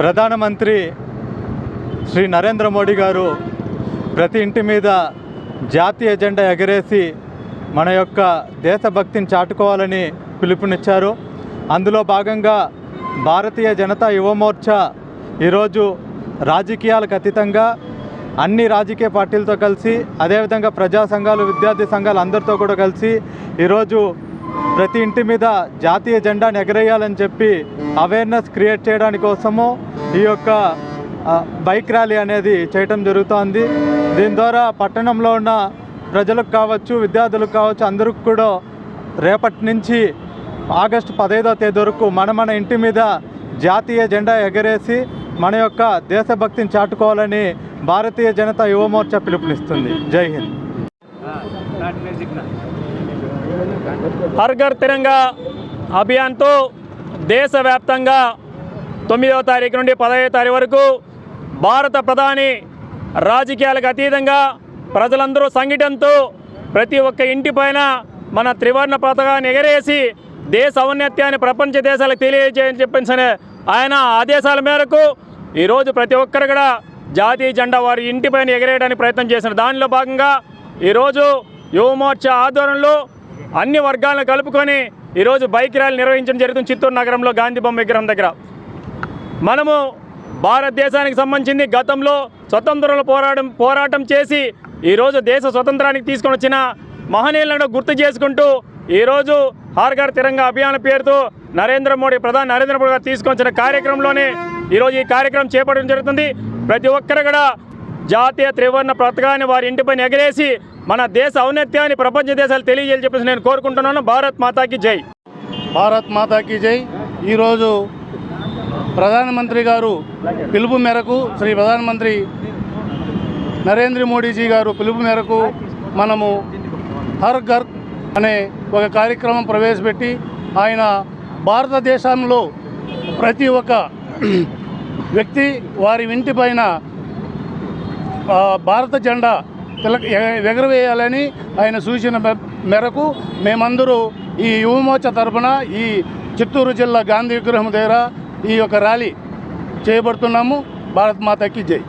ప్రధానమంత్రి శ్రీ నరేంద్ర మోడీ గారు ప్రతి ఇంటి మీద జాతీయ జెండా ఎగరేసి మన యొక్క దేశభక్తిని చాటుకోవాలని పిలుపునిచ్చారు. అందులో భాగంగా భారతీయ జనతా యువమోర్చా ఈరోజు రాజకీయాలకు అతీతంగా అన్ని రాజకీయ పార్టీలతో కలిసి అదేవిధంగా ప్రజా సంఘాలు విద్యార్థి సంఘాలు అందరితో కూడా కలిసి ఈరోజు ప్రతి ఇంటి మీద జాతీయ జెండాను ఎగరేయాలని చెప్పి అవేర్నెస్ క్రియేట్ చేయడానికి కోసము ఈ యొక్క బైక్ ర్యాలీ అనేది చేయటం జరుగుతోంది. దీని ద్వారా పట్టణంలో ఉన్న ప్రజలకు కావచ్చు విద్యార్థులకు కావచ్చు అందరికి కూడా రేపటి నుంచి ఆగస్టు పదహైదో తేదీ వరకు మన మన ఇంటి మీద జాతీయ జెండా ఎగరేసి మన యొక్క దేశభక్తిని చాటుకోవాలని భారతీయ జనతా యువమోర్చా పిలుపునిస్తుంది. జై హింద్. హర్ ఘర్ తిరంగా అభియాన్తో దేశవ్యాప్తంగా తొమ్మిదవ తారీఖు నుండి పదహైదో తారీఖు వరకు భారత ప్రధాని రాజకీయాలకు అతీతంగా ప్రజలందరూ సంఘటనతో ప్రతి ఒక్క ఇంటిపైన మన త్రివర్ణ పతాకాన్ని ఎగరేసి దేశ ఔన్నత్యాన్ని ప్రపంచ దేశాలకు తెలియజేయని చెప్పిన ఆయన ఆదేశాల మేరకు ఈరోజు ప్రతి ఒక్కరు కూడా జాతీయ జెండా వారి ఇంటిపైన ఎగరేయడానికి ప్రయత్నం చేసిన దానిలో భాగంగా ఈరోజు యువమోర్చా ఆధ్వర్యంలో అన్ని వర్గాలను కలుపుకొని ఈరోజు బైక్ ర్యాలీ నిర్వహించడం జరుగుతుంది చిత్తూరు నగరంలో గాంధీ బొమ్మ విగ్రహం దగ్గర. మనము భారతదేశానికి సంబంధించింది గతంలో స్వతంత్రంలో పోరాటం పోరాటం చేసి ఈరోజు దేశ స్వతంత్రానికి తీసుకొని వచ్చిన మహనీయులను గుర్తు చేసుకుంటూ ఈరోజు హార్గర్ తిరంగా అభియాన్ పేరుతో నరేంద్ర మోడీ ప్రధాని నరేంద్ర మోడీ గారు తీసుకొచ్చిన కార్యక్రమంలోనే ఈరోజు ఈ కార్యక్రమం చేపట్టడం జరుగుతుంది. ప్రతి ఒక్కరు కూడా జాతీయ త్రివర్ణ పథకాన్ని వారి ఇంటిపైన ఎగరేసి మన దేశ ఔన్నత్యాన్ని ప్రపంచ దేశాలు తెలియజేయాలి చెప్పేసి నేను కోరుకుంటున్నాను. భారత్ మాతాకి జై. భారత్ మాతాకి జై. ఈరోజు ప్రధానమంత్రి గారు పిలుపు మేరకు శ్రీ ప్రధానమంత్రి నరేంద్ర మోడీజీ గారు పిలుపు మేరకు మనము హర్ ఘర్ అనే ఒక కార్యక్రమం ప్రవేశపెట్టి ఆయన భారతదేశంలో ప్రతి ఒక్క వ్యక్తి వారి ఇంటి పైన భారత జెండా తిలక ఎగరవేయాలని ఆయన సూచన మేరకు మేమందరూ ఈ యువమోర్చ తరఫున ఈ చిత్తూరు జిల్లా గాంధీ విగ్రహం దగ్గర ఈ యొక్క ర్యాలీ చేయబడుతున్నాము. భారత్ మాతకి జై.